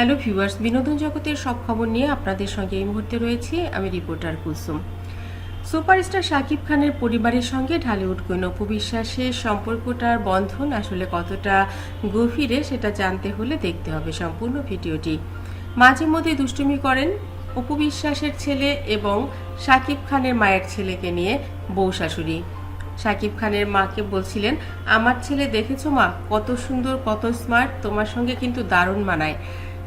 Hello viewers বিনোদন জগতের সব খবর নিয়ে আপনাদের সঙ্গে এই মুহূর্তে রয়েছি আমি রিপোর্টার কুলসুম সুপারস্টার শাকিব খানের পরিবারের সঙ্গে ঢালিউড কোন উপবিশ্বাসের সম্পর্কটার বন্ধন আসলে কতটা গভীরে সেটা জানতে হলে দেখতে হবে সম্পূর্ণ ভিডিওটি। মাঝে মধ্যে দুষ্টুমি করেন উপবিশ্বাসের ছেলে এবং শাকিব খানের মায়ের ছেলেকে নিয়ে বউ শাশুড়ি। শাকিব খানের মাকে বলছিলেন, আমার ছেলে দেখেছ মা? কত সুন্দর, কত স্মার্ট তোমার সঙ্গে কিন্তু দারুণ মানায়।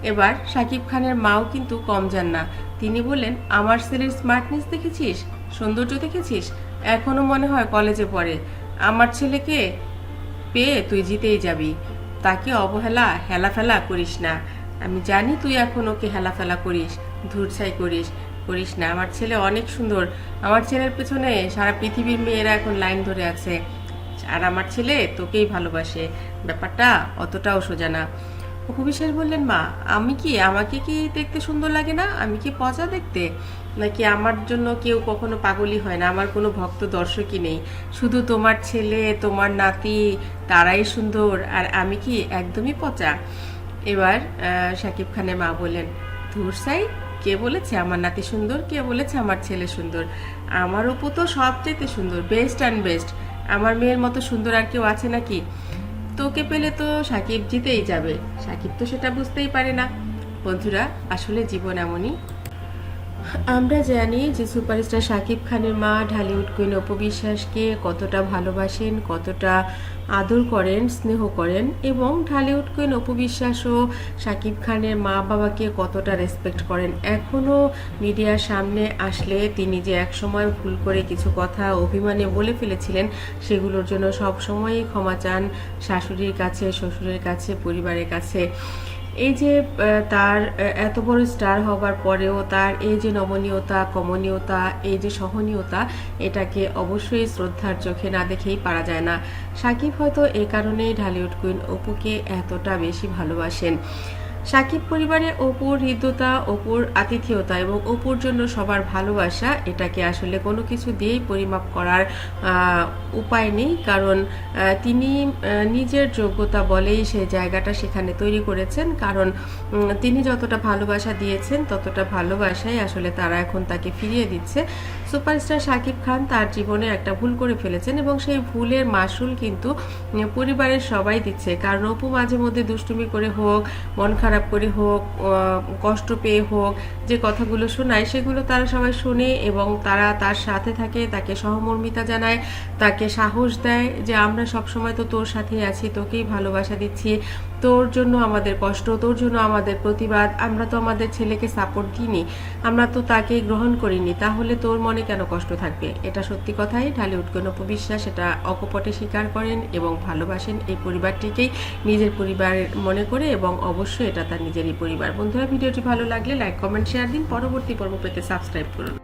এবার শাকিব খানের মাও কিন্তু কম যান না। তিনি বললেন, আমার ছেলের স্মার্টনেস দেখেছিস? সৌন্দর্য দেখেছিস? এখনও মনে হয় কলেজে পড়ে। আমার ছেলেকে পেয়ে তুই জিতেই যাবি। তাকে অবহেলা, হেলাফেলা করিস না। আমি জানি তুই এখন ওকে হেলাফেলা করিস, ধুরছাই করিস করিস না। আমার ছেলে অনেক সুন্দর। আমার ছেলের পেছনে সারা পৃথিবীর মেয়েরা এখন লাইন ধরে আছে। আর আমার ছেলে তোকেই ভালোবাসে। ব্যাপারটা অতটাও সোজা না। অপবিশ্বাস বললেন, মা, আমি কি, আমাকে কি দেখতে সুন্দর লাগে না? আমি কি পচা দেখতে? নাকি আমার জন্য কেউ কখনো পাগলই হয় না? আমার কোনো ভক্ত দর্শকই নেই। শুধু তোমার ছেলে, তোমার নাতি, তারাই সুন্দর, আর আমি কি একদমই পচা? এবার শাকিব খানের মা বললেন ধুরসাই কে বলেছে আমার নাতি সুন্দর, কে বলেছে আমার ছেলে সুন্দর? আমার অপু তো সবচেয়ে সুন্দর বেস্ট অ্যান্ড বেস্ট আমার মেয়ের মতো সুন্দর আর কেউ আছে নাকি? তোকে পেলে তো সাকিব জিতেই যাবে। সাকিব তো সেটা বুঝতেই পারে না। বন্ধুরা, আসলে জীবন এমনই। আমরা জানি যে সুপারস্টার শাকিব খানের মা ঢালিউড কুইন অপবিশ্বাসকে কতটা ভালোবাসেন, কতটা আদর করেন, স্নেহ করেন এবং ঢালিউড কুইন অপবিশ্বাসও শাকিব খানের মা বাবাকে কতটা রেসপেক্ট করেন। এখনও মিডিয়ার সামনে আসলে তিনি যে একসময় ভুল করে কিছু কথা অভিমানে বলে ফেলেছিলেন, সেগুলোর জন্য সব সময়ই ক্ষমা চান শাশুড়ির কাছে, শ্বশুরের কাছে, পরিবারের কাছে। এই যে তার এত বড় স্টার হবার পরেও তার এই যে নমনীয়তা, কমনীয়তা, এই যে সহনীয়তা, এটাকে অবশ্যই শ্রদ্ধার চোখে না দেখেই পারা যায় না। সাকিব হয়তো এ কারণেই ঢালিউড কুইন অপুকে এতটা বেশি ভালোবাসেন। সাকিব পরিবারে অপুর হৃদ্যতা, অপুর আতিথেয়তা এবং অপুর জন্য সবার ভালোবাসা, এটাকে আসলে কোনো কিছু দিয়েই পরিমাপ করার উপায় নেই। কারণ তিনি নিজের যোগ্যতা বলেই সেই জায়গাটা সেখানে তৈরি করেছেন। কারণ তিনি যতটা ভালোবাসা দিয়েছেন, ততটা ভালোবাসাই আসলে তারা এখন তাকে ফিরিয়ে দিচ্ছে। সুপারস্টার শাকিব খান তার জীবনে একটা ভুল করে ফেলেছেন এবং সেই ভুলের মাসুল কিন্তু পরিবারের সবাই দিচ্ছে। কারণ অপু মাঝে মধ্যে দুষ্টুমি করে হোক, মন খারাপ করে হোক কষ্ট পেয়ে হোক, যে কথাগুলো শোনায় সেগুলো তারা সবাই শুনে এবং তারা তার সাথে থাকে, তাকে সহমর্মিতা জানায়, তাকে সাহস দেয় যে আমরা সবসময় তো তোর সাথেই আছি, তোকেই ভালোবাসা দিচ্ছি, তোর জন্য আমাদের কষ্ট, তোর জন্য আমাদের প্রতিবাদ, আমরা তো আমাদের ছেলেকে সাপোর্ট দিইনি, আমরা তো তাকে গ্রহণ করিনি, তাহলে তোর মনে কেন কষ্ট থাকবে? এটা সত্যি কথাই, ঢালিউড কোন উপবিশ্বাস এটা অকপটে স্বীকার করেন এবং ভালোবাসেন এই পরিবারটিকেই নিজের পরিবার মনে করে এবং অবশ্যই এটা তার নিজেরই পরিবার। বন্ধুরা, ভিডিওটি ভালো লাগলে লাইক কমেন্ট শেয়ার দিন। পরবর্তী পর্ব পেতে সাবস্ক্রাইব করুন।